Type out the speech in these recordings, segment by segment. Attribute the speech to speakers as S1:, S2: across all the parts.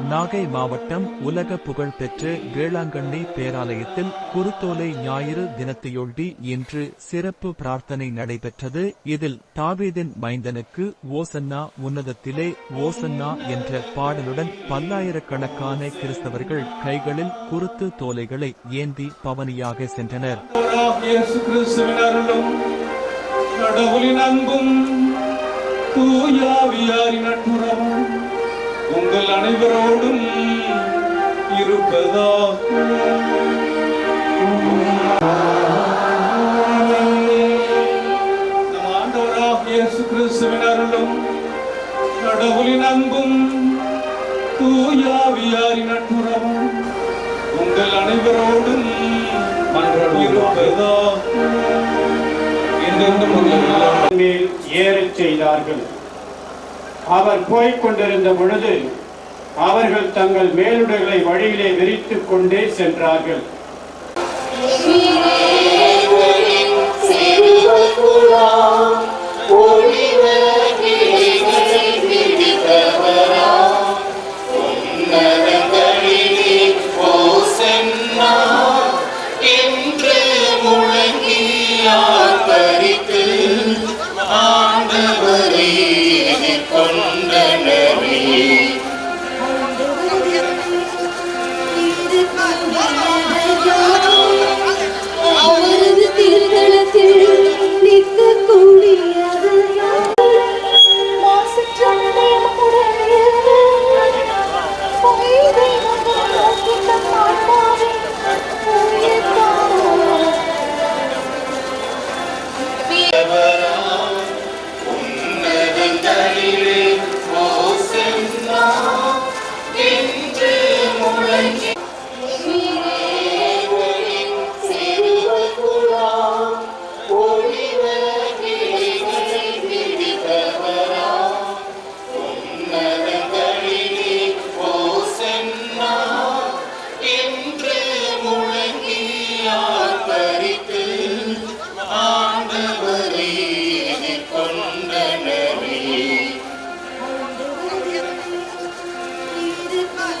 S1: நாகை மாவட்டம் உலக புகழ்பெற்ற வேளாங்கண்ணி பேராலயத்தில் குருத்தோலை ஞாயிறு தினத்தையொட்டி இன்று சிறப்பு பிரார்த்தனை நடைபெற்றது. இதில் தாவீதின் மைந்தனுக்கு ஓசன்னா உன்னதத்திலே ஓசன்னா என்ற பாடலுடன் பல்லாயிரக்கணக்கான கிறிஸ்தவர்கள் கைகளில் குருத்து தோலைகளை ஏந்தி பவனியாக சென்றனர்.
S2: கடவுளின் அன்பும் தூயாவியாரின் உங்கள் அனைவரோடும் இருப்பதாக. நம் ஆண்டவராகிய கிறிஸ்துவின் அருளும் கடவுளின் அன்பும் தூயாவியாரின் நட்புறவும் உங்கள் அனைவரோடும் இருப்பதாக. என்றென்றும்
S3: மேல் ஏறச் செய்தார்கள். அவர் போய்க் கொண்டிருந்த பொழுது அவர்கள் தங்கள் மேலுடைகளை வழியிலே விரித்துக் கொண்டே சென்றார்கள்.
S2: one.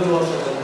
S2: До